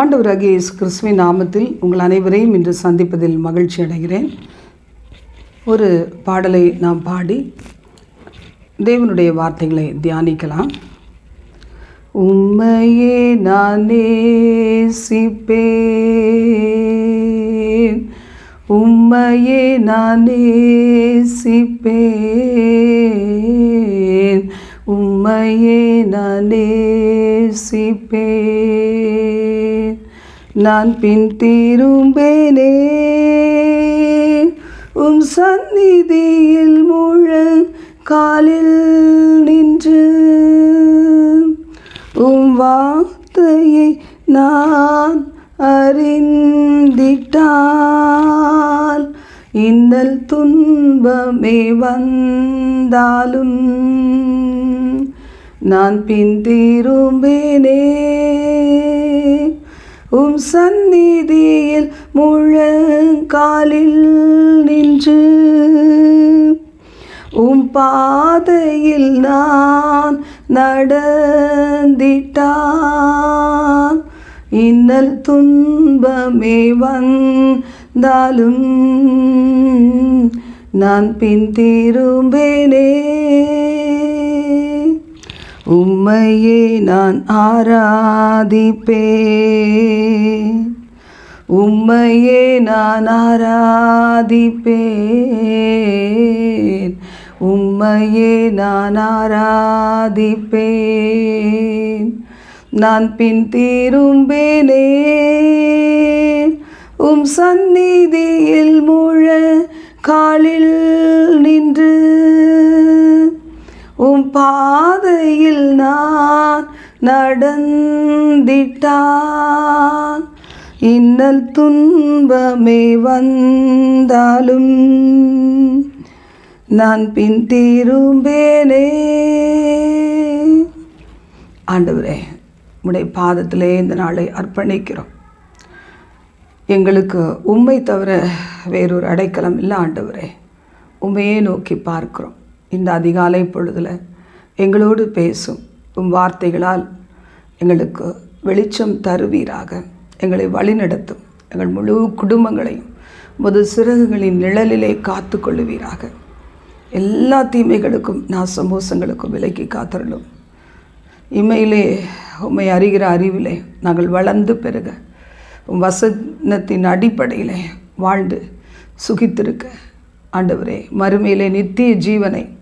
ஆண்டவராகிய இயேசு கிறிஸ்துவின் நாமத்தில் உங்கள் அனைவரையும் இன்று சந்திப்பதில் மகிழ்ச்சி அடைகிறேன். ஒரு பாடலை நாம் பாடி தேவனுடைய வார்த்தைகளை தியானிக்கலாம். உம்மையே நான் நேசிப்பேன் உம்மையே நான் நேசிப்பேன் உம்மையே நான் நேசிப்பேன். நான் பின் திரும்பேனே உம் சந்நிதியில் முழ காலில் நின்று உம் வார்த்தையை நான் அறிந்திட்டால் இன்னல் துன்பமே வந்தாலும் நான் பின் திரும்பினே உம் சந்நிதியில் முழங்காலில் நின்று உம் பாதையில் நான் நடந்திட்டான். இன்னல் துன்பமே வந்தாலும் நான் பின் திரும்பினேன் உம்மையே நான் ஆராதிப்பேன். உம்மையே நான் ஆராதிப்பேன். உம்மையே நான் ஆராதிப்பேன். நான் பின் திரும்பினே. உம் சந்நிதியில் முழ காலில் நின்று உம் பாதையில் நான் நடந்திட்டான். இன்னல் துன்பமே வந்தாலும் நான் பின் திரும்பேனே. ஆண்டவரே உடைய பாதத்திலே இந்த நாளை அர்ப்பணிக்கிறோம். எங்களுக்கு உண்மை தவிர வேறொரு அடைக்கலம் இல்லை ஆண்டவரே. உண்மையே நோக்கி பார்க்கிறோம். இந்த அதிகாலை பொழுதில் எங்களோடு பேசும் உம் வார்த்தைகளால் எங்களுக்கு வெளிச்சம் தருவீராக. எங்களை வழிநடத்தும். எங்கள் முழு குடும்பங்களையும் முது சிறகுகளின் நிழலிலே காத்து கொள்ளுவீராக. எல்லா தீமைகளுக்கும் நான் சமோசங்களுக்கும் விலக்கி காத்தரலும் இம்மையிலே உண்மை அறிகிற அறிவிலே நாங்கள் வளர்ந்து பெருக. வசனத்தின் அடிப்படையிலே வாழ்ந்து சுகித்திருக்க. ஆண்டவரே மறுமையிலே நித்திய ஜீவனை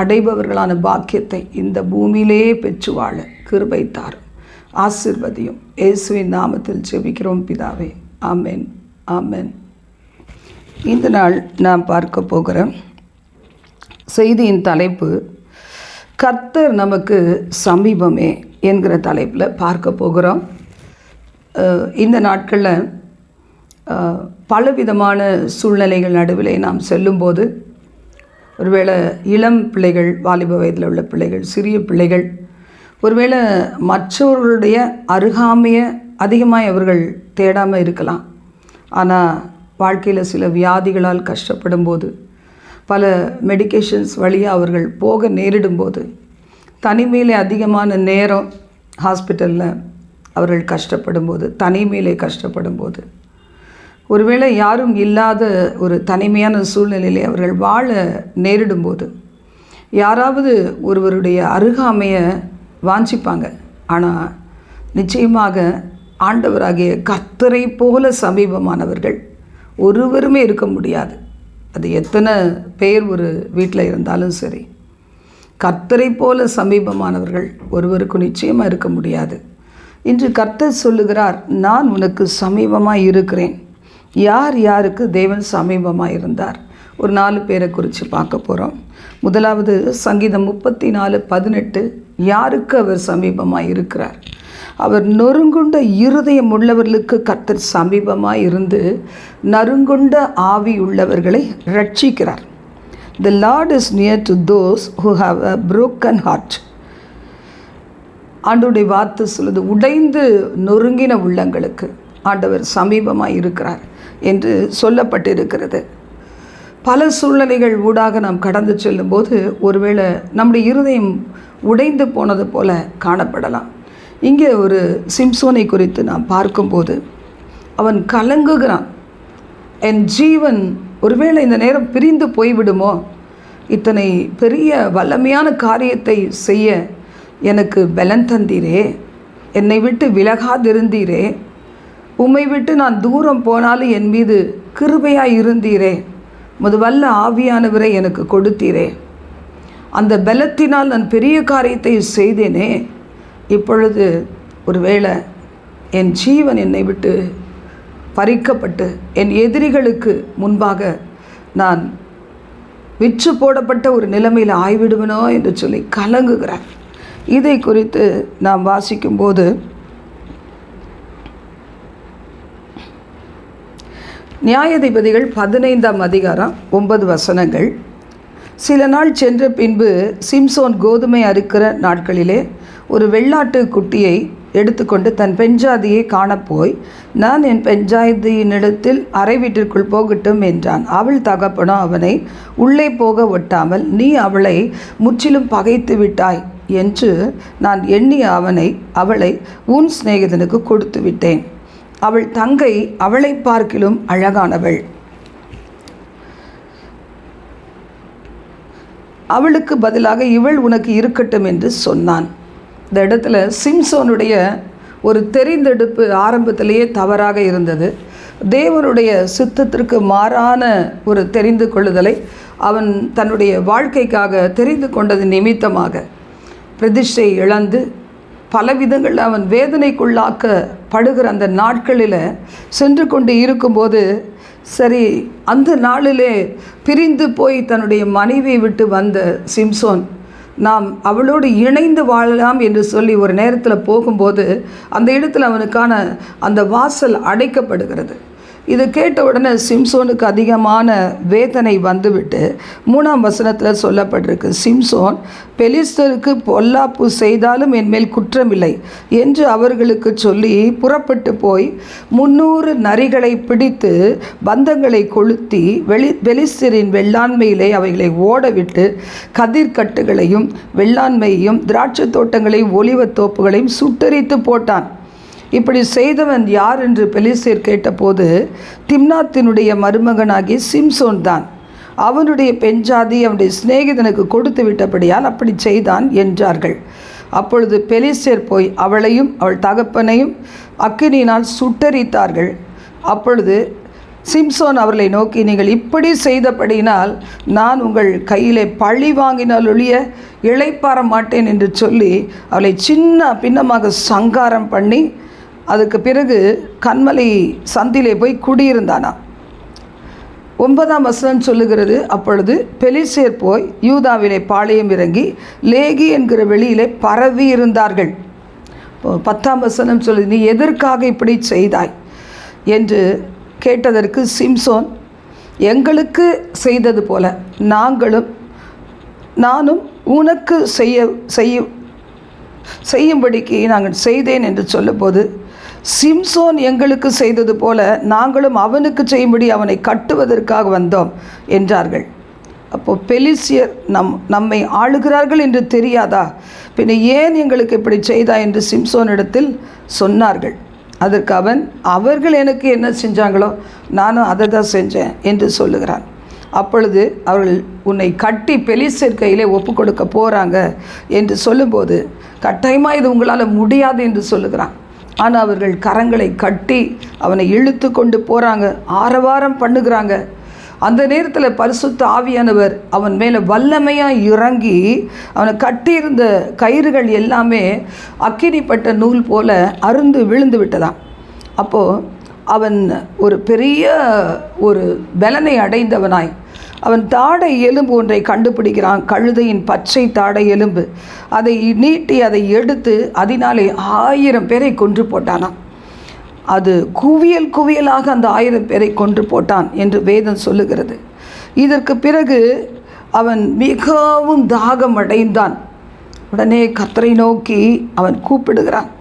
அடைபவர்களான பாக்கியத்தை இந்த பூமியிலேயே பெற்று வாழ கிருபை தாரும் ஆசிர்வதியும் இயேசுவின் நாமத்தில் ஜெபிக்கிறோம் பிதாவே. ஆமென். ஆமென். இந்த நாள் நாம் பார்க்க போகிற செய்தியின் தலைப்பு கர்த்தர் நமக்கு சமீபமே என்கிற தலைப்பில் பார்க்க போகிறோம். இந்த நாட்களில் பலவிதமான சூழ்நிலைகள் நடுவிலே நாம் செல்லும்போது ஒருவேளை இளம் பிள்ளைகள் வாலிப வயதில் உள்ள பிள்ளைகள் சிறிய பிள்ளைகள் ஒருவேளை மற்றவர்களுடைய அருகாமையை அதிகமாக அவர்கள் தேடாமல் இருக்கலாம். ஆனால் வாழ்க்கையில் சில வியாதிகளால் கஷ்டப்படும் போது பல மெடிக்கேஷன்ஸ் வழியாக அவர்கள் போக நேரிடும்போது தனிமையிலே அதிகமான நேரம் ஹாஸ்பிட்டலில் அவர்கள் கஷ்டப்படும்போது தனிமையிலே கஷ்டப்படும்போது ஒருவேளை யாரும் இல்லாத ஒரு தனிமையான சூழ்நிலையிலே அவர்கள் வாழ நேரிடும்போது யாராவது ஒருவருடைய அருகாமையை வாஞ்சிப்பாங்க. ஆனால் நிச்சயமாக ஆண்டவராகிய கத்தரை போல சமீபமானவர்கள் ஒருவருமே இருக்க முடியாது. அது எத்தனை பேர் ஒரு வீட்டில் இருந்தாலும் சரி. கர்த்தரை போல சமீபமானவர்கள் ஒருவருக்கும் நிச்சயமாக இருக்க முடியாது. இன்று கர்த்தர் சொல்லுகிறார் நான் உனக்கு சமீபமாக இருக்கிறேன். யார் யாருக்கு தேவன் சமீபமாக இருந்தார்? ஒரு நாலு பேரை குறித்து பார்க்க போகிறோம் முதலாவது சங்கீதம் முப்பத்தி நாலு பதினெட்டு யாருக்கு அவர் சமீபமாக இருக்கிறார்? அவர் நொறுங்குண்ட இருதயம் உள்ளவர்களுக்கு கர்த்தர் சமீபமாக இருந்து நறுங்குண்ட ஆவி உள்ளவர்களை ரட்சிக்கிறார் the lord is near to those who have a broken heart ஆண்டவருடைய வார்த்தை சொல்லுது உடைந்து நொறுங்கின உள்ளங்களுக்கு. ஆண்டவர் சமீபமாக இருக்கிறார். என்று சொல்லப்பட்டிருக்கிறது. பல சூழ்நிலைகள் ஊடாக நாம் கடந்து செல்லும்போது ஒருவேளை நம்முடைய இருதயம் உடைந்து போனது போல காணப்படலாம். இங்கே ஒரு சிம்சோனை குறித்து நாம் பார்க்கும்போது அவன் கலங்குகிறான். என் ஜீவன் ஒருவேளை இந்த நேரம் பிரிந்து போய்விடுமோ? இத்தனை பெரிய வல்லமையான காரியத்தை செய்ய எனக்கு பலன் தந்தீரே. என்னை விட்டு விலகாதிருந்தீரே. உம்மை விட்டு நான் தூரம் போனாலும் என் மீது கிருபையாக இருந்தீரே. முது வல்ல ஆவியானவரை எனக்கு கொடுத்தீரே. அந்த பலத்தினால் நான் பெரிய காரியத்தை செய்தேனே. இப்பொழுது ஒருவேளை என் ஜீவன் என்னை விட்டு பறிக்கப்பட்டு என் எதிரிகளுக்கு முன்பாக நான் விற்று போடப்பட்ட ஒரு நிலைமையில் ஆய்விடுவனோ என்று சொல்லி கலங்குகிறார். இதை குறித்து நாம் வாசிக்கும்போது நியாயாதிபதிகள் பதினைந்தாம் அதிகாரம் ஒன்பது வசனங்கள். சில நாள் சென்ற பின்பு சிம்சோன் கோதுமை அறுக்கிற நாட்களிலே ஒரு வெள்ளாட்டு குட்டியை எடுத்துக்கொண்டு தன் பெஞ்சாதியை காணப்போய் நான் என் பெஞ்சாதியினிடத்தில் அறை வீட்டிற்குள் போகட்டும் என்றான். அவள் தகப்பனோ அவனை உள்ளே போக ஒட்டாமல் நீ அவளை முற்றிலும் பகைத்து விட்டாய் என்று நான் எண்ணிய அவனை அவளை உன் சிநேகிதனுக்கு கொடுத்து விட்டேன். அவள் தங்கை அவளை பார்க்கிலும் அழகானவள். அவளுக்கு பதிலாக இவள் உனக்கு இருக்கட்டும் என்று சொன்னான். இந்த இடத்துல சிம்சோனுடைய ஒரு தெரிந்தெடுப்பு ஆரம்பத்திலேயே தவறாக இருந்தது. தேவனுடைய சித்தத்திற்கு மாறான ஒரு தெரிந்து கொள்ளுதலை அவன் தன்னுடைய வாழ்க்கைக்காக தெரிந்து கொண்டது நிமித்தமாக பிரதிஷ்டை இழந்து பல விதங்களில் அவன் வேதனைக்குள்ளாக்கப்படுகிற அந்த நாட்களில் சென்று கொண்டு இருக்கும்போது சரி அந்த நாளிலே பிரிந்து போய் தன்னுடைய மனைவியை விட்டு வந்த சிம்சோன் நாம் அவளோடு இணைந்து வாழலாம் என்று சொல்லி ஒரு நேரத்தில் போகும்போது அந்த இடத்துல அவனுக்கான அந்த வாசல் அடைக்கப்படுகிறது. இது கேட்ட உடனே சிம்சோனுக்கு அதிகமான வேதனை வந்துவிட்டு மூணாம் வசனத்தில் சொல்லப்பட்டிருக்கு சிம்சோன் பெலிஸ்தருக்கு பொல்லாப்பு செய்தாலும் என்மேல் குற்றமில்லை என்று அவர்களுக்கு சொல்லி புறப்பட்டு போய் முன்னூறு நரிகளை பிடித்து பந்தங்களை கொளுத்தி வெளி பெலிஸ்தரின் வெள்ளாண்மையிலே அவைகளை ஓடவிட்டு கதிர்கட்டுகளையும் வெள்ளாண்மையையும் திராட்சை தோட்டங்களையும் ஒலிவத் தோப்புகளையும் சுட்டரித்து போட்டான். இப்படி செய்தவன் யார் என்று பெலிசேர் கேட்டபோது திம்னாத்தினுடைய மருமகனாகிய சிம்சோன் தான். அவனுடைய பெஞ்சாதி அவனுடைய சிநேகிதனுக்கு கொடுத்து விட்டபடியால் அப்படி செய்தான் என்றார்கள். அப்பொழுது பெலிசேர் போய் அவளையும் அவள் தகப்பனையும் அக்கினியினால் சுட்டரித்தார்கள். அப்பொழுது சிம்சோன் அவர்களை நோக்கி நீங்கள் இப்படி செய்தபடியினால் நான் உங்கள் கையிலே பழி வாங்கினால் ஒழிய இளைப்பாற மாட்டேன் என்று சொல்லி அவளை சின்ன பின்னமாக சங்காரம் பண்ணி அதுக்கு பிறகு கண்மலை சந்திலே போய் குடியிருந்தானா. ஒன்பதாம் வசனம் சொல்லுகிறது அப்பொழுது பெலிசேர் போய் யூதாவிலே பாளையம் இறங்கி லேகி என்கிற வெளியிலே பரவி இருந்தார்கள். பத்தாம் வசனம் சொல்லு நீ எதற்காக இப்படி செய்தாய்? என்று கேட்டதற்கு சிம்சோன் எங்களுக்கு செய்தது போல நாங்களும் நானும் உனக்கு செய்ய செய்ய செய்யும்படிக்கு நாங்கள் செய்தேன் என்று சொல்லும்போது சிம்சோன் எங்களுக்கு செய்தது போல நாங்களும் அவனுக்கு செய்யும்படி அவனை கட்டுவதற்காக வந்தோம் என்றார்கள். அப்போது பெலிசியர் நம் நம்மை ஆளுகிறார்கள் என்று தெரியாதா? பின்ன ஏன் எங்களுக்கு இப்படி செய்தா? என்று சிம்சோனிடத்தில் சொன்னார்கள். அதற்கு அவன் அவர்கள் எனக்கு என்ன செஞ்சாங்களோ நானும் அதை தான் செஞ்சேன் என்று சொல்லுகிறான். அப்பொழுது அவர்கள் உன்னை கட்டி பெலிசர் கையிலே ஒப்பு கொடுக்க போகிறாங்க என்று சொல்லும்போது கட்டாயமாக இது உங்களால் முடியாது என்று சொல்லுகிறான். ஆனால் அவர்கள் கரங்களை கட்டி அவனை இழுத்து கொண்டு போகிறாங்க ஆரவாரம் பண்ணுகிறாங்க. அந்த நேரத்தில் பரிசுத்த ஆவியானவர் அவன் மேலே வல்லமையாக இறங்கி அவனை கட்டியிருந்த கயிறுகள் எல்லாமே அக்கினிப்பட்ட நூல் போல அருந்து விழுந்து விட்டதாம். அப்போது அவன் ஒரு பெரிய ஒரு பலனை அடைந்தவனாய். அவன் தாடை எலும்பு ஒன்றை கண்டுபிடிக்கிறான். கழுதையின் பச்சை தாடை எலும்பு. அதை நீட்டி அதை எடுத்து அதனாலே ஆயிரம் பேரை கொன்று போட்டானாம். அது குவியல் குவியலாக அந்த ஆயிரம் பேரை கொன்று போட்டான் என்று வேதம் சொல்லுகிறது. இதற்கு பிறகு அவன் மிகவும் தாகம் அடைந்தான். உடனே கத்தரை நோக்கி அவன் கூப்பிடுகிறான்.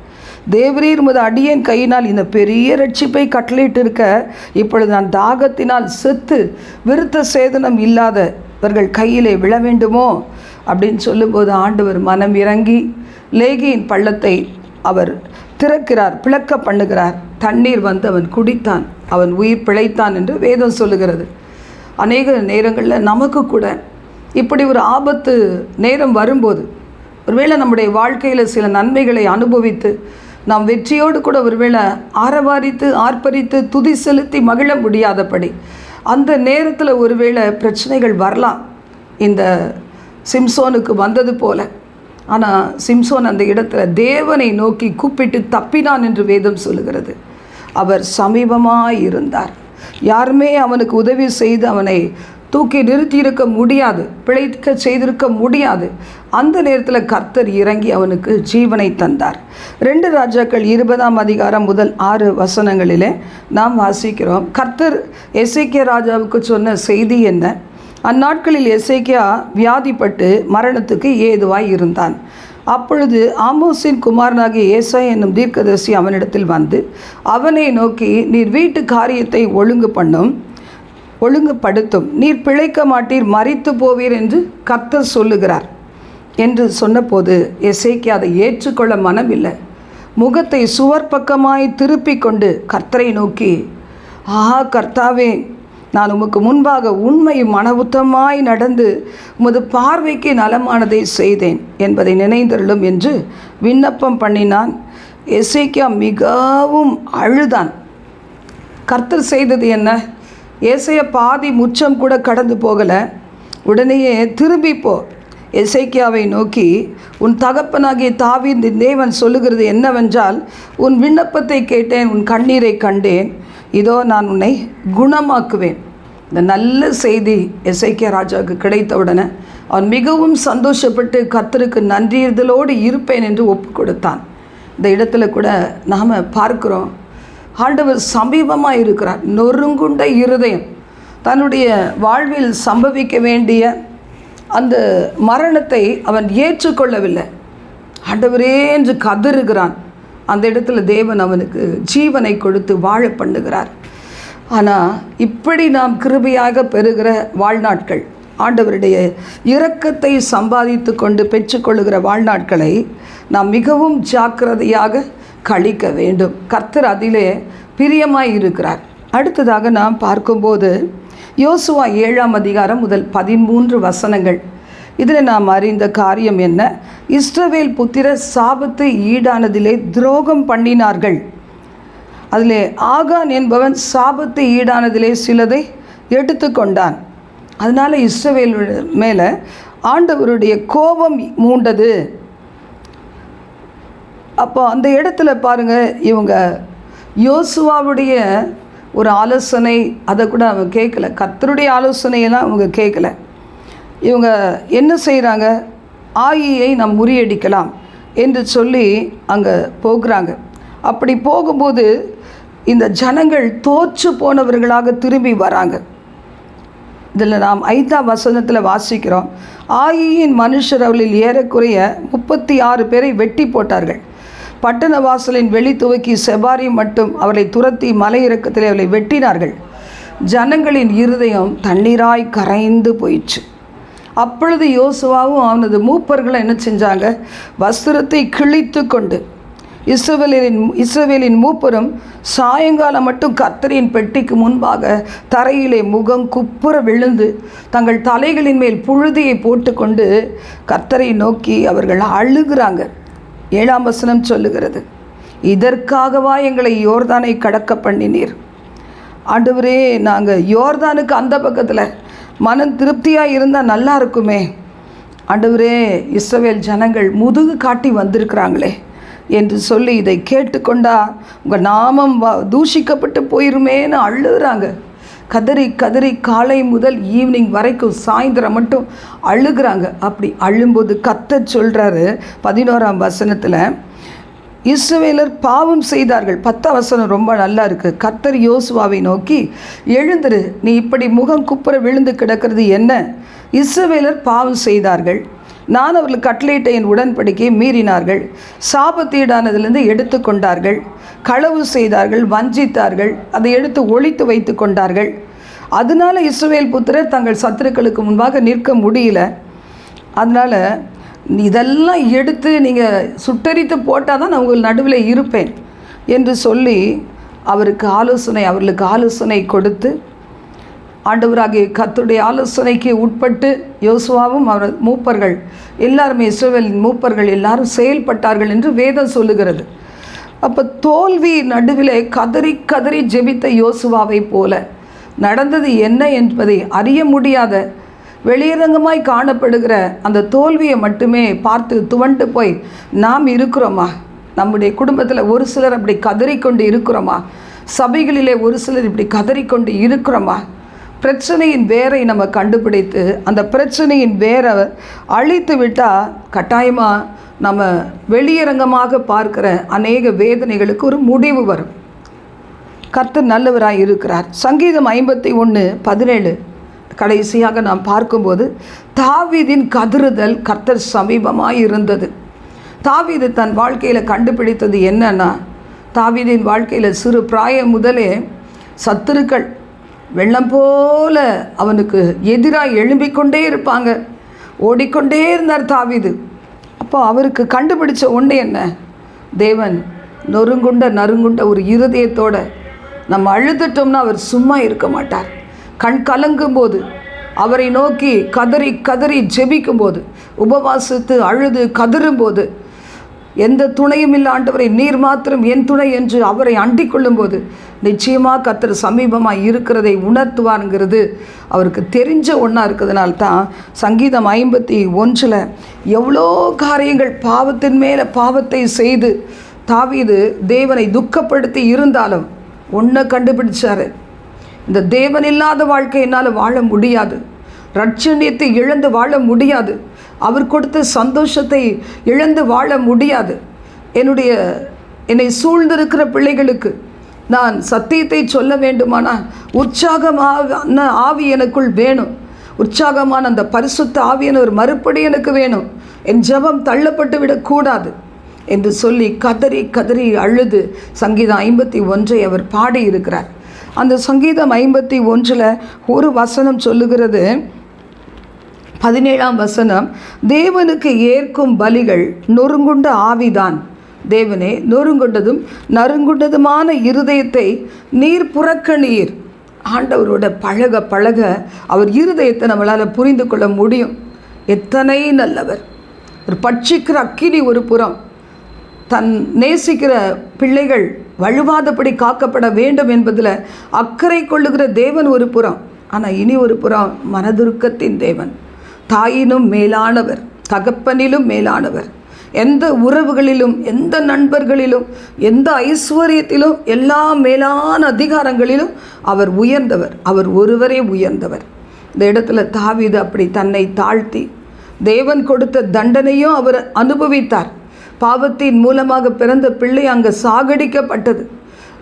தேவரீர் முத அடியேன் கையினால் இந்த பெரிய ரட்சிப்பை கட்டளையிட்டு இருக்க இப்பொழுது நான் தாகத்தினால் செத்து விருத்த சேதனம் இல்லாதவர்கள் கையிலே விழ வேண்டுமோ? அப்படின்னு சொல்லும்போது ஆண்டவர் மனம் இறங்கி லேகியின் பள்ளத்தை அவர் திறக்கிறார் பிளக்க பண்ணுகிறார். தண்ணீர் வந்து அவன் குடித்தான் அவன் உயிர் பிழைத்தான் என்று வேதம் சொல்லுகிறது. அநேக நேரங்களில் நமக்கு கூட இப்படி ஒரு ஆபத்து நேரம் வரும்போது ஒருவேளை நம்முடைய வாழ்க்கையில் சில நன்மைகளை அனுபவித்து நாம் வெற்றியோடு கூட ஒருவேளை ஆரவாரித்து ஆர்ப்பரித்து துதி செலுத்தி மகிழ முடியாதபடி அந்த நேரத்தில் ஒருவேளை பிரச்சனைகள் வரலாம். இந்த சிம்சோனுக்கு வந்தது போல. ஆனால் சிம்சோன் அந்த இடத்துல தேவனை நோக்கி கூப்பிட்டு தப்பினான் என்று வேதம் சொல்லுகிறது. அவர் சமீபமாக இருந்தார் யாருமே அவனுக்கு உதவி செய்து அவனை தூக்கி நிறுத்தியிருக்க முடியாது பிழைக்க செய்திருக்க முடியாது. அந்த நேரத்தில் கர்த்தர் இறங்கி அவனுக்கு ஜீவனை தந்தார். ரெண்டு ராஜாக்கள் இருபதாம் அதிகாரம் முதல் ஆறு வசனங்களிலே நாம் வாசிக்கிறோம். கர்த்தர் எஸ்ஐகே ராஜாவுக்கு சொன்ன செய்தி என்ன? அந்நாட்களில் எசேக்கியா வியாதிப்பட்டு மரணத்துக்கு ஏதுவாய் இருந்தான். அப்பொழுது ஆமோஸின் குமாரனாகிய ஏசா என்னும் தீர்க்கதரிசி அவனிடத்தில் வந்து அவனை நோக்கி நீர் வீட்டு காரியத்தை ஒழுங்கு பண்ணும். ஒழுங்குபடுத்தும். நீர் பிழைக்க மாட்டீர் மறித்து போவீர் என்று கர்த்தர் சொல்லுகிறார். என்று சொன்னபோது எசைக்கு அதை ஏற்றுக்கொள்ள மனமில்லை. முகத்தை சுவர் பக்கமாய் திருப்பிக் கொண்டு கர்த்தரை நோக்கி ஆஹா கர்த்தாவே நான் உமக்கு முன்பாக உண்மை மனவுத்தமாய் நடந்து உமது பார்வைக்கு நலமானதை செய்தேன் என்பதை நினைந்தருளும் என்று விண்ணப்பம் பண்ணினான். எசைக்கியா மிகவும் அழுதான். கர்த்தர் செய்தது என்ன? ஏசைய பாதி முச்சம் கூட கடந்து போகலை. உடனேயே திரும்பி போ. எசைக்கியாவை நோக்கி உன் தகப்பனாகிய தாவி தேவன் சொல்லுகிறது என்னவென்றால் உன் விண்ணப்பத்தை கேட்டேன் உன் கண்ணீரை கண்டேன். இதோ நான் உன்னை குணமாக்குவேன். இந்த நல்ல செய்தி இசைக்கிய ராஜாவுக்கு கிடைத்தவுடனே அவன் மிகவும் சந்தோஷப்பட்டு கத்தருக்கு நன்றியதலோடு இருப்பேன் என்று ஒப்பு கொடுத்தான் இந்த இடத்துல கூட நாம் பார்க்குறோம் ஆண்டவர் சமீபமாக இருக்கிறார். நொறுங்குண்ட இருதயம். தன்னுடைய வாழ்வில் சம்பவிக்க வேண்டிய அந்த மரணத்தை அவன் ஏற்றுக்கொள்ளவில்லை. ஆண்டவரே என்று கதறுகிறான். அந்த இடத்துல தேவன் அவனுக்கு ஜீவனை கொடுத்து வாழ பண்ணுகிறார். ஆனால் இப்படி நாம் கிருபையாக பெறுகிற வாழ்நாட்கள் ஆண்டவருடைய இரக்கத்தை சம்பாதித்து கொண்டு பெற்றுக்கொள்ளுகிற வாழ்நாட்களை நாம் மிகவும் ஜாக்கிரதையாக கழிக்க வேண்டும். கர்த்தர் அதிலே பிரியமாய் இருக்கிறார். அடுத்ததாக நாம் பார்க்கும்போது யோசுவா ஏழாம் அதிகாரம் முதல் பதிமூன்று வசனங்கள். இதில் நாம் அறிந்த காரியம் என்ன? இஸ்ரவேல் புத்திர சாபத்து ஈடானதிலே துரோகம் பண்ணினார்கள். அதிலே ஆகான் என்பவன் சாபத்து ஈடானதிலே சிலதை எடுத்துக்கொண்டான் அதனால் இஸ்ரவேல் மேலே ஆண்டவருடைய கோபம் மூண்டது. அப்போ அந்த இடத்துல பாருங்கள் இவங்க யோசுவாவுடைய ஒரு ஆலோசனை அதை கூட அவங்க கேட்கல. கத்தருடைய ஆலோசனையெல்லாம் அவங்க கேட்கல. இவங்க என்ன செய்கிறாங்க ஆயியை நாம் முறியடிக்கலாம் என்று சொல்லி அங்கே போகிறாங்க. அப்படி போகும்போது இந்த ஜனங்கள் தோற்று போனவர்களாக திரும்பி வராங்க. இதில் நாம் ஐந்தாம் வசனத்தில் வாசிக்கிறோம். ஆயியின் மனுஷர் அவளில் ஏறக்குறைய முப்பத்தி ஆறு பேரை வெட்டி போட்டார்கள். பட்டண வாசலின் வெளி துவக்கி செபாரி மட்டும் அவரை துரத்தி மலையிறக்கத்தில் அவளை வெட்டினார்கள். ஜனங்களின் இருதயம் தண்ணீராய் கரைந்து போயிடுச்சு அப்பொழுது யோசுவாவும் அவனது மூப்பர்களும் என்ன செஞ்சாங்க? வஸ்திரத்தை கிழித்து கொண்டு இஸ்ரவேலின் இஸ்ரவேலின் மூப்பரும் சாயங்காலம் மட்டும் கத்தரியின் பெட்டிக்கு முன்பாக தரையிலே முகம் குப்புற விழுந்து தங்கள் தலைகளின் மேல் புழுதியை போட்டுக்கொண்டு கத்தரை நோக்கி அவர்கள் அழுகிறாங்க. ஏழாம் வசனம் சொல்லுகிறது. இதற்காகவா எங்களை யோர்தானை கடக்க பண்ணினீர்? ஆண்டவரே நாங்கள் யோர்தானுக்கு அந்த பக்கத்தில் மனம் திருப்தியாக இருந்தால் நல்லா இருக்குமே. ஆண்டவரே இஸ்ரவேல் ஜனங்கள் முதுகு காட்டி வந்திருக்கிறாங்களே என்று சொல்லி இதை கேட்டுக்கொண்டா உங்கள் நாமம் வ தூஷிக்கப்பட்டு போயிருமேன்னு அழுகிறாங்க. கதறி கதறி காலை முதல் ஈவினிங் வரைக்கும் சாயந்தரம் மட்டும் அழுகிறாங்க. அப்படி அழும்போது கத்தர் சொல்கிறாரு பதினோராம் வசனத்தில் இஸ்ரவேலர் பாவம் செய்தார்கள். பத்த வசனம் ரொம்ப நல்லா இருக்குது கத்தர் யோசுவாவை நோக்கி எழுந்துரு நீ இப்படி முகம் குப்புற விழுந்து கிடக்கிறது என்ன? இஸ்ரவேலர் பாவம் செய்தார்கள். நான் அவர்கள் கட்லேட்டை என் உடன்படிக்கையை மீறினார்கள். சாபத்தீடானதிலிருந்து எடுத்து கொண்டார்கள் களவு செய்தார்கள் வஞ்சித்தார்கள் அதை எடுத்து ஒழித்து வைத்து கொண்டார்கள். அதனால இஸ்ரவேல் புத்திரர் தங்கள் சத்துருக்களுக்கு முன்பாக நிற்க முடியல. அதனால் இதெல்லாம் எடுத்து நீங்கள் சுட்டரித்து போட்டால் தான் நான் உங்கள் நடுவில் இருப்பேன் என்று சொல்லி அவருக்கு ஆலோசனை அவர்களுக்கு ஆலோசனை கொடுத்து ஆண்டவராகிய கத்துடைய ஆலோசனைக்கு உட்பட்டு யோசுவாவும் அவர் மூப்பர்கள் எல்லாருமே இஸ்ரேலின் மூப்பர்கள் எல்லாரும் செயல்பட்டார்கள் என்று வேதம் சொல்லுகிறது. அப்போ தோல்வி நடுவிலே கதறி கதறி ஜெபித்த யோசுவாவை போல. நடந்தது என்ன என்பதை அறிய முடியாத வெளியரங்கமாய் காணப்படுகிற அந்த தோல்வியை மட்டுமே பார்த்து துவண்டு போய் நாம் இருக்கிறோமா? நம்முடைய குடும்பத்தில் ஒரு சிலர் அப்படி கதறிக்கொண்டு இருக்கிறோமா? சபைகளிலே ஒரு சிலர் இப்படி கதறிக்கொண்டு இருக்கிறோமா? பிரச்சனையின் வேரை நம்ம கண்டுபிடித்து அந்த பிரச்சனையின் வேரை அழித்து விட்டால் கட்டாயமாக நம்ம வெளியரங்கமாக பார்க்கிற அநேக வேதனைகளுக்கு ஒரு முடிவு வரும். கர்த்தர் நல்லவராக இருக்கிறார். சங்கீதம் ஐம்பத்தி ஒன்று பதினேழு. கடைசியாக நாம் பார்க்கும்போது தாவிதின் கதறுதல் கர்த்தர் சமீபமாக இருந்தது. தாவீது தன் வாழ்க்கையில் கண்டுபிடித்தது என்னன்னா தாவீதின் வாழ்க்கையில் சிறு பிராயம் முதலே சத்துருக்கள் வெள்ளம் போல அவனுக்கு எதிராக எழும்பிக்கொண்டே இருப்பாங்க. ஓடிக்கொண்டே இருந்தார் தாவிது. அப்போ அவருக்கு கண்டுபிடிச்ச ஒன்று என்ன? தேவன் நொறுங்குண்ட நறுங்குண்ட ஒரு இருதயத்தோட நம்ம அழுதுட்டோம்னா அவர் சும்மா இருக்க மாட்டார். கண் கலங்கும் போது அவரை நோக்கி கதறி கதறி ஜெபிக்கும்போது உபவாசித்து அழுது கதறும்போது எந்த துணையும் இல்லை ஆண்டவரை நீர் மாத்திரம் என் துணை என்று அவரை அண்டிக் கொள்ளும்போது நிச்சயமாக கத்தர் சமீபமாக இருக்கிறதை உணர்த்துவாருங்கிறது. அவருக்கு தெரிஞ்ச ஒன்றா இருக்கிறதுனால தான் சங்கீதம் ஐம்பத்தி ஒன்றில் எவ்வளோ காரியங்கள் பாவத்தின் மேலே பாவத்தை செய்து தாவீது தேவனை துக்கப்படுத்தி இருந்தாலும் ஒன்றை கண்டுபிடிச்சார். இந்த தேவன் இல்லாத வாழ்க்கை என்னால் வாழ முடியாது. ரட்சணியத்தை இழந்து வாழ முடியாது. அவர் கொடுத்த சந்தோஷத்தை இழந்து வாழ முடியாது. என்னுடைய என்னை சூழ்ந்திருக்கிற பிள்ளைகளுக்கு நான் சத்தியத்தை சொல்ல வேண்டுமானா உற்சாகமான ஆவி எனக்குள் வேணும். உற்சாகமான அந்த பரிசுத்த ஆவியான ஒரு மறுபடி எனக்கு வேணும். என் ஜெபம் தள்ளப்பட்டு விடக்கூடாது என்று சொல்லி கதறி கதறி அழுது சங்கீதம் ஐம்பத்தி ஒன்றை அவர் பாடியிருக்கிறார். அந்த சங்கீதம் ஐம்பத்தி ஒன்றில் ஒரு வசனம் சொல்லுகிறது பதினேழாம் வசனம் தேவனுக்கு ஏற்கும் பலிகள் நொறுங்குண்ட ஆவிதான். தேவனே நொறுங்குண்டதும் நறுங்குண்டதுமான இருதயத்தை நீர் புறக்கணீர் ஆண்டவரோட பழக பழக அவர் இருதயத்தை நம்மளால் புரிந்து கொள்ள முடியும். எத்தனை நல்லவர். ஒரு பட்சிக்கிற அக்கினி ஒரு புறம் தன் நேசிக்கிற பிள்ளைகள் வழுவாதபடி காக்கப்பட வேண்டும் என்பதில் அக்கறை கொள்ளுகிற தேவன் ஒரு புறம் ஆனால் இனி ஒரு புறம் மனதுருக்கத்தின் தேவன். தாயினும் மேலானவர் தகப்பனிலும் மேலானவர். எந்த உறவுகளிலும் எந்த நண்பர்களிலும் எந்த ஐஸ்வர்யத்திலும் எல்லா மேலான அதிகாரங்களிலும் அவர் உயர்ந்தவர் அவர் ஒருவரே உயர்ந்தவர். இந்த இடத்துல தாவீது அப்படி தன்னை தாழ்த்தி தேவன் கொடுத்த தண்டனையும் அவர் அனுபவித்தார். பாவத்தின் மூலமாக பிறந்த பிள்ளை அங்கே சாகடிக்கப்பட்டது.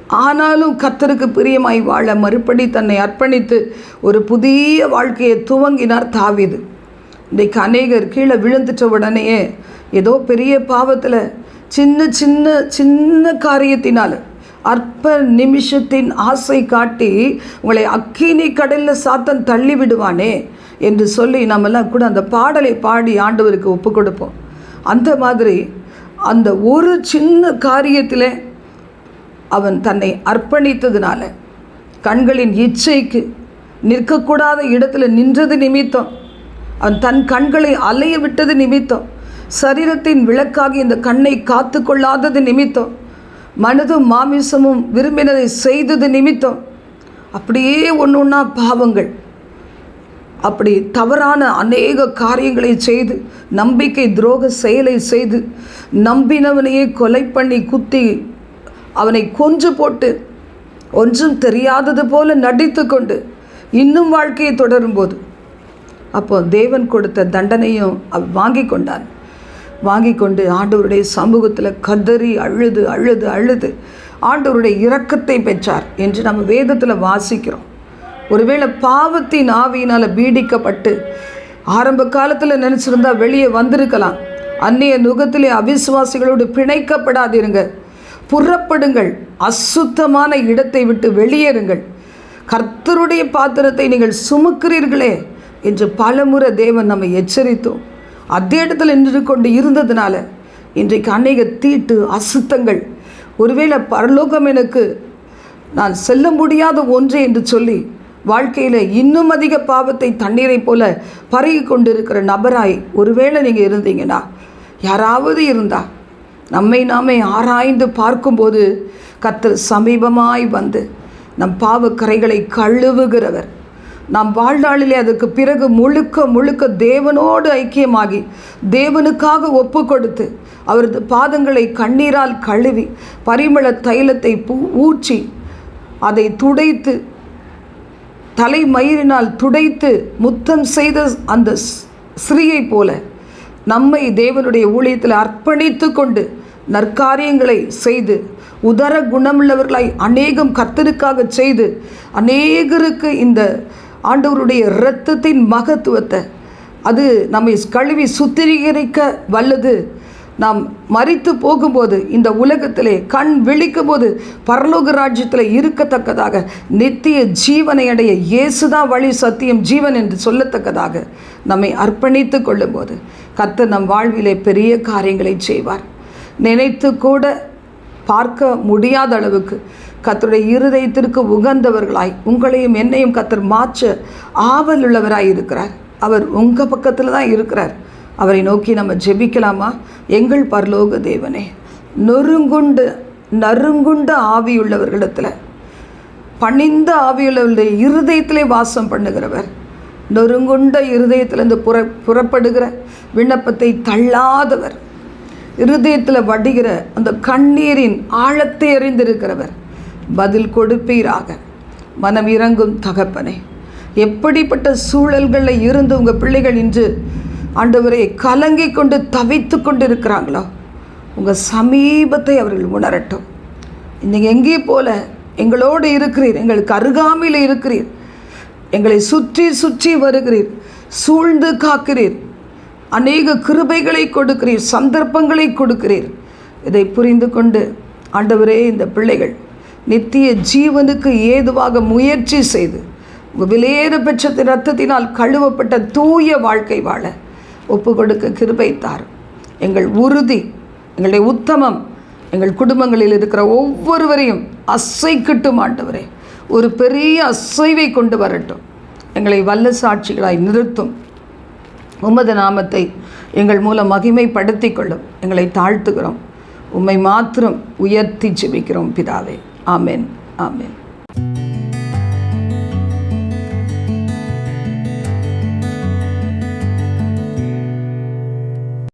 ஆனாலும் கத்தருக்கு பிரியமாய் வாழ மறுபடி தன்னை அர்ப்பணித்து ஒரு புதிய வாழ்க்கையை துவங்கினார் தாவீது. இன்றைக்கு அநேகர் கீழே விழுந்துட்ட உடனேயே ஏதோ பெரிய பாவத்தில் சின்ன சின்ன சின்ன காரியத்தினால் அற்ப நிமிஷத்தின் ஆசை காட்டி உங்களை அக்கினி கடலில் சாத்தன் தள்ளி விடுவானே என்று சொல்லி நம்மெல்லாம் கூட அந்த பாடலை பாடி ஆண்டவருக்கு ஒப்பு கொடுப்போம். அந்த மாதிரி அந்த ஒரு சின்ன காரியத்தில் அவன் தன்னை அர்ப்பணித்ததுனால கண்களின் இச்சைக்கு நிற்கக்கூடாத இடத்துல நின்றது நிமித்தம் அவன் தன் கண்களை அலைய விட்டது நிமித்தம். சரீரத்தின் விளக்காகி இந்த கண்ணை காத்து கொள்ளாதது நிமித்தம். மனதும் மாமிசமும் விரும்பினதை செய்தது நிமித்தம். அப்படியே ஒன்று ஒன்றா பாவங்கள். அப்படி தவறான அநேக காரியங்களை செய்து நம்பிக்கை துரோக செயலை செய்து நம்பினவனையே கொலை பண்ணி குத்தி அவனை கொஞ்சு போட்டு ஒன்றும் தெரியாதது போல நடித்து கொண்டு இன்னும் வாழ்க்கையை தொடரும்போது அப்போ தேவன் கொடுத்த தண்டனையும் அவ் வாங்கி கொண்டான். வாங்கி கொண்டு ஆண்டவருடைய சமூகத்தில் கதறி அழுது அழுது அழுது ஆண்டவருடைய இரக்கத்தை பெற்றார் என்று நம்ம வேதத்தில் வாசிக்கிறோம். ஒருவேளை பாவத்தின் ஆவியினால் பீடிக்கப்பட்டு ஆரம்ப காலத்தில் நினச்சிருந்தா வெளியே வந்திருக்கலாம். அந்நிய நுகத்திலே அவிசுவாசிகளோடு பிணைக்கப்படாதிருங்க. புறப்படுங்கள். அசுத்தமான இடத்தை விட்டு வெளியேறுங்கள். கர்த்தருடைய பாத்திரத்தை நீங்கள் சுமக்கிறீர்களே. என்று பலமுறை தேவன் நம்மை எச்சரித்தோம். அதே இடத்துல நின்று கொண்டு இருந்ததுனால இன்றைக்கு அநேக தீட்டு அசுத்தங்கள் ஒருவேளை பரலோகம் எனக்கு நான் செல்ல முடியாத ஒன்று என்று சொல்லி வாழ்க்கையில் இன்னும் அதிக பாவத்தை தண்ணீரை போல பருகி கொண்டிருக்கிற நபராய் ஒருவேளை நீங்கள் இருந்தீங்கன்னா யாராவது இருந்தா நம்மை நாமே ஆராய்ந்து பார்க்கும்போது கத்தர் சமீபமாய் வந்து நம் பாவக்கரைகளை கழுவுகிறவர். நாம் வாழ்நாளிலே அதற்கு பிறகு முழுக்க முழுக்க தேவனோடு ஐக்கியமாகி தேவனுக்காக ஒப்பு கொடுத்து அவரது பாதங்களை கண்ணீரால் கழுவி பரிமள தைலத்தை பூ ஊற்றி அதை துடைத்து தலைமயிரினால் துடைத்து முத்தம் செய்த அந்த ஸ்- போல நம்மை தேவனுடைய ஊழியத்தில் அர்ப்பணித்து கொண்டு நற்காரியங்களை செய்து உதர குணமுள்ளவர்களை அநேகம் கத்தருக்காக செய்து அநேகருக்கு இந்த ஆண்டவருடைய இரத்தத்தின் மகத்துவத்தை. அது நம்மை கழுவி சுத்திகரிக்க வல்லது. நாம் மறித்து போகும்போது இந்த உலகத்திலே கண் விழிக்கும் போது பரலோக ராஜ்யத்தில் இருக்கத்தக்கதாக நித்திய ஜீவனை அடைய இயேசுதான் வழி சத்தியம் ஜீவன் என்று சொல்லத்தக்கதாக நம்மை அர்ப்பணித்து கொள்ளும்போது கத்து நம் வாழ்விலே பெரிய காரியங்களை செய்வார். நினைத்து கூட பார்க்க முடியாத அளவுக்கு கத்தருடைய இருதயத்திற்கு உகந்தவர்களாய் உங்களையும் என்னையும் கத்தர் மாற்ற ஆவல் உள்ளவராய் இருக்கிறார். அவர் உங்கள் பக்கத்தில் தான் இருக்கிறார். அவரை நோக்கி நம்ம ஜெபிக்கலாமா? எங்கள் பரலோக தேவனே நொறுங்குண்டு நறுங்குண்ட ஆவியுள்ளவர்களிடத்தில் பணிந்த ஆவியுள்ளவருடைய இருதயத்திலே வாசம் பண்ணுகிறவர் நொறுங்குண்ட இருதயத்திலிருந்து புற புறப்படுகிற விண்ணப்பத்தை தள்ளாதவர் இருதயத்தில் வடிகிற அந்த கண்ணீரின் ஆழத்தை அறிந்திருக்கிறவர் பதில் கொடுப்பீராக. மனம் இறங்கும் தகப்பனே எப்படிப்பட்ட சூழல்களில் இருந்து உங்கள் பிள்ளைகள் இன்று ஆண்டவரை கலங்கி கொண்டு தவித்து கொண்டு இருக்கிறாங்களோ உங்கள் சமீபத்தை அவர்கள் உணரட்டும். நீங்கள் எங்கே போல எங்களோடு இருக்கிறீர் எங்களுக்கு அருகாமையில் இருக்கிறீர் எங்களை சுற்றி சுற்றி வருகிறீர் சூழ்ந்து காக்கிறீர் அநேக கிருபைகளை கொடுக்கிறீர் சந்தர்ப்பங்களை கொடுக்கிறீர். இதை புரிந்து கொண்டு ஆண்டவரே இந்த பிள்ளைகள் நித்திய ஜீவனுக்கு ஏதுவாக முயற்சி செய்து உங்கள் விலையேற பெற்ற ரத்தத்தினால் கழுவப்பட்ட தூய வாழ்க்கை வாழ ஒப்பு கொடுக்க கிருபைத்தார். எங்கள் உறுதி எங்களுடைய உத்தமம் எங்கள் குடும்பங்களில் இருக்கிற ஒவ்வொருவரையும் அசைக்கட்டும் ஆண்டவரே. ஒரு பெரிய அசைவை கொண்டு வரட்டும். எங்களை வல்ல சாட்சிகளாய் நிறுத்தும். உமது நாமத்தை எங்கள் மூலம் மகிமைப்படுத்தி கொள்ளும். எங்களை தாழ்த்துகிறோம். உம்மை மாத்திரம் உயர்த்தி ஜெபிக்கிறோம் பிதாவே. ఆమెన్. ఆమెన్.